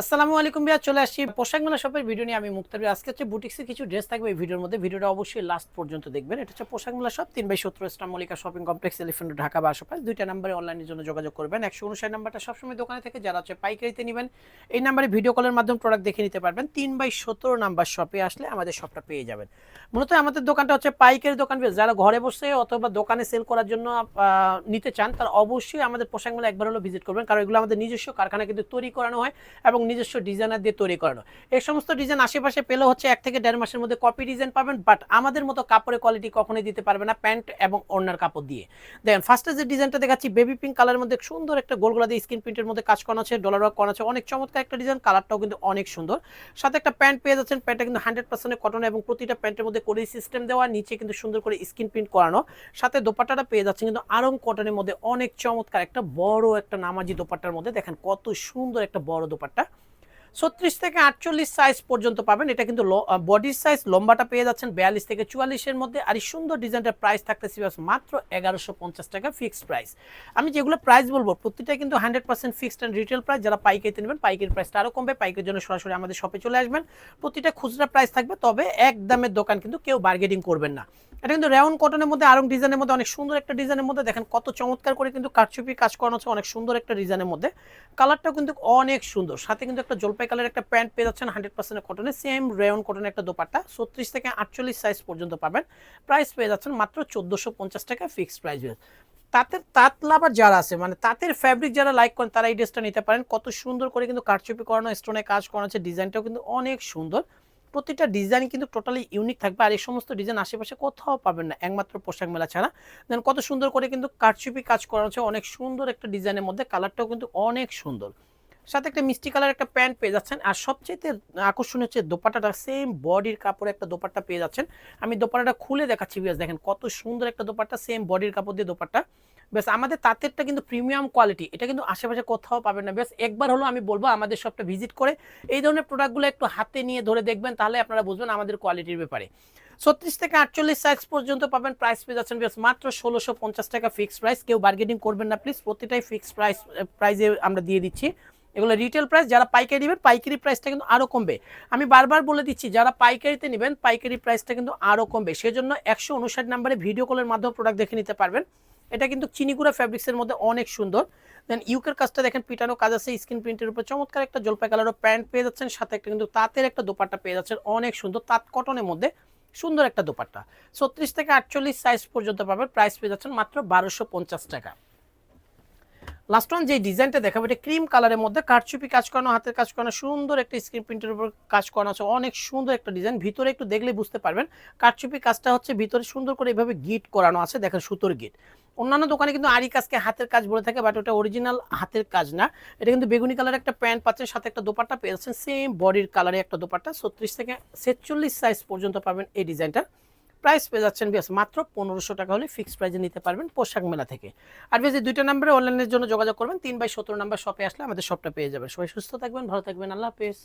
আসসালামু আলাইকুম ভাইয়া, চলে আসছি পোশাক মেলা শপের ভিডিও নিয়ে। আমি মুক্তার। আজকে হচ্ছে বুটিক্সে কিছু ড্রেস থাকবে এই ভিডিওর মধ্যে। ভিডিওটা অবশ্যই লাস্ট পর্যন্ত দেখবেন। এটা হচ্ছে পোশাক মেলা শপ তিন বাই সত্তর Islam Mallika shopping complex elephant Dhaka বা আশেপাশ দুইটা নাম্বারে অনলাইনের জন্য যোগাযোগ করবেন। একশো উনষাট নাম্বারটা সবসময় দোকানে থেকে। যারা হচ্ছে পাইকারিতে নেবেন, এই নাম্বারে ভিডিও কলের মাধ্যমে প্রোডাক্ট দেখে নিতে পারবেন। তিন বাই সতেরো নাম্বার শপে আসলে আমাদের শপটা পেয়ে যাবেন। মূলত আমাদের দোকানটা হচ্ছে পাইকারি দোকান যারা ঘরে বসে অথবা দোকানে সেল করার জন্য নিতে চান, তারা অবশ্যই আমাদের পোশাক মেলা একবার হলো ভিজিট করবেন। কারণ এগুলো আমাদের নিজস্ব কারখানা কিন্তু তৈরি করানো হয় এবং নিজস্ব ডিজাইনার দিয়ে তৈরি করানো। এই সমস্ত ডিজাইন আশেপাশে পেলে হচ্ছে এক থেকে দেড় মাসের মধ্যে কপি ডিজাইন পাবেন বাট আমাদের মতো কাপড়ের কোয়ালিটি কখনোই দিতে পারবে না প্যান্ট এবং অন্যার কাপড় দিয়ে। দেখেন ফার্স্টে যে ডিজাইনটা দেখাচ্ছি বেবি পিঙ্ক কালারের মধ্যে সুন্দর একটা গোলগোলা দিয়ে স্ক্রিন প্রিন্টের মধ্যে কাজ করা আছে ডলার ওয়ার্ক করা আছে, অনেক চমৎকার একটা ডিজাইন কালারটাও কিন্তু অনেক সুন্দর। সাথে একটা প্যান্ট পেয়ে যাচ্ছেন প্যান্টটা কিন্তু হান্ড্রেড পার্সেন্ট কটন এবং প্রতিটা প্যান্টের মধ্যে করে সিস্টেম দেওয়া, নিচে কিন্তু সুন্দর করে স্ক্রিন প্রিন্ট করানো। সাথে দোপাট্টাটা পেয়ে যাচ্ছেন কিন্তু আরং কটনের মধ্যে অনেক চমৎকার একটা বড় একটা নামাজি দোপাট্টার মধ্যে। দেখেন, কত সুন্দর একটা বড় দোপাট্টা। ছত্রিশ থেকে আটচল্লিশ সাইজ পর্যন্ত পাবেন। এটা কিন্তু বডির সাইজ লম্বাটা পেয়ে যাচ্ছেন বিয়াল্লিশ থেকে চুয়াল্লিশের মধ্যে। আর এই সুন্দর ডিজাইনটার প্রাইস থাকতেছে মাত্র এগারোশো পঞ্চাশ টাকা ফিক্সড প্রাইস আমি যেগুলো প্রাইস বলব, প্রতিটা কিন্তু hundred percent fixed and retail price যারা পাইকারিতে নেবেন, পাইকারি প্রাইসটা আরও কমবে। পাইকারির জন্য সরাসরি আমাদের শপে চলে আসবেন। প্রতিটা খুচরা প্রাইস থাকবে, তবে এক দামের দোকান কিন্তু কেউ বার্গেটিং করবেন না। এটা কিন্তু রেওন কটনের মধ্যে, আরং ডিজাইনের মধ্যে, অনেক সুন্দর একটা ডিজাইনের মধ্যে। দেখেন কত চমৎকার করে কিন্তু কারচুপি কাজ করানো হচ্ছে, অনেক সুন্দর একটা ডিজাইনের মধ্যে। কালারটাও কিন্তু অনেক সুন্দর। সাথে কিন্তু একটা জলপাই কালার একটা প্যান্ট পেয়ে যাচ্ছেন হান্ড্রেড পার্সেন্ট কটনে সেম রেওন কটনের একটা দোপাট্টা, ছত্রিশ থেকে আটচল্লিশ সাইজ পর্যন্ত পাবেন। প্রাইস পেয়ে যাচ্ছেন মাত্র চোদ্দোশো পঞ্চাশ টাকা ফিক্সড প্রাইস তাঁতের, তাঁত লাভার যারা আছে মানে তাঁতের ফ্যাব্রিক যারা লাইক করেন, তারা এই ড্রেসটা নিতে পারেন। কত সুন্দর করে কিন্তু কারচুপি করানো স্টোনে কাজ করানো আছে ডিজাইনটাও কিন্তু অনেক সুন্দর। প্রতিটা ডিজাইন কিন্তু টোটালি ইউনিক থাকবে। আর এই সমস্ত ডিজাইন আশেপাশে কোথাও পাবেন না। একমাত্র পোশাক মেলা ছাড়া। দেন কত সুন্দর করে কিন্তু কারচুপি কাজ করা হচ্ছে। অনেক সুন্দর একটা ডিজাইনের মধ্যে কালারটাও কিন্তু অনেক সুন্দর। সাথে একটা মিষ্টি কালার একটা প্যান্ট পেয়ে যাচ্ছেন। আর সবচেয়ে আকর্ষণ হচ্ছে দোপাট্টাটা। সেম বডির কাপড়ে একটা দোপাট্টা পেয়ে যাচ্ছেন। আমি দোপাট্টাটা খুলে দেখাচ্ছি বিয়াস দেখেন কত সুন্দর একটা দোপাট্টা। সেম বডির কাপড় দিয়ে দোপাট্টা। বেশ, আমাদের তাঁতেরটা কিন্তু প্রিমিয়াম কোয়ালিটি এটা কিন্তু আশেপাশে কোথাও পাবেন না। বেশ, একবার হলো আমি বলব আমাদের শপটা ভিজিট করে এই ধরনের প্রোডাক্টগুলো একটু হাতে নিয়ে ধরে দেখবেন, তাহলে আপনারা বুঝবেন আমাদের কোয়ালিটির ব্যাপারে। ছত্রিশ থেকে আটচল্লিশ সাইজ পর্যন্ত পাবেন প্রাইস পেয়ে যাচ্ছেন বেশ, মাত্র ষোলোশো পঞ্চাশ টাকা ফিক্সড প্রাইস কেউ বার্গেনিং করবেন না প্লিজ প্রতিটাই ফিক্সড প্রাইস প্রাইজে আমরা দিয়ে দিচ্ছি। এগুলো রিটেল প্রাইস যারা পাইকারি নেবেন, পাইকারি প্রাইসটা কিন্তু আরও কমবে। আমি বারবার বলে দিচ্ছি, যারা পাইকারিতে নেবেন, পাইকারি প্রাইসটা কিন্তু আরও কমবে। সেজন্য একশো উনষাট নাম্বারে ভিডিও কলের মাধ্যমে প্রোডাক্ট দেখে নিতে পারবেন। এটা কিন্তু চিনিগুড়া ফ্যাব্রিক্সের মধ্যে অনেক সুন্দর। দেন ইউকের কাজটা দেখেন, পিটানো কাজ আছে স্ক্রিন প্রিন্টের উপর চমৎকার একটা জলপাই কালারও প্যান্ট পেয়ে যাচ্ছেন, সাথে একটা কিন্তু তাঁতের একটা দোপাট্টা পেয়ে যাচ্ছেন, অনেক সুন্দর তাঁত কটনের মধ্যে সুন্দর একটা দোপাট্টা। ছত্রিশ থেকে আটচল্লিশ সাইজ পর্যন্ত পাবেন প্রাইস পেয়ে যাচ্ছেন মাত্র বারোশো পঞ্চাশ টাকা। লাস্ট ওয়ান যে ডিজাইনটা দেখাবো, এটা ক্রিম কালারের মধ্যে কারচুপি কাজ করানো, হাতের কাজ করানো, সুন্দর একটা স্ক্রিন প্রিন্টের উপর কাজ করানো আছে, অনেক সুন্দর একটা ডিজাইন ভিতরে একটু দেখলে বুঝতে পারবেন, কারচুপি কাজটা হচ্ছে ভিতরে সুন্দর করে এভাবে গিট করানো আছে, দেখেন সুতোর গিট। অন্যান্য দোকানে কিন্তু আরি কাজকে হাতের কাজ বলে থাকে বাট ওটা অরিজিনাল হাতের কাজ না। এটা কিন্তু বেগুনি কালার একটা প্যান্ট পাচ্ছেন, সাথে একটা দোপাট্টা পেয়েছেন সেম বডির কালারে একটা দোপাট্টা, ছত্রিশ থেকে ছেচল্লিশ সাইজ পর্যন্ত পাবেন এই ডিজাইনটা প্রাইস পেয়ে যাচ্ছেন বেশ, মাত্র পনেরোশো টাকা হলে ফিক্সড প্রাইজে নিতে পারবেন পোশাক মেলা থেকে। আর বেশ দুইটা নাম্বারে অনলাইনের জন্য যোগাযোগ করবেন, তিন বাই সতেরো নাম্বার শপে আসলে আমাদের শপটা পেয়ে যাবেন। সবাই সুস্থ থাকবেন, ভালো থাকবেন, আল্লাহ হাফেজ।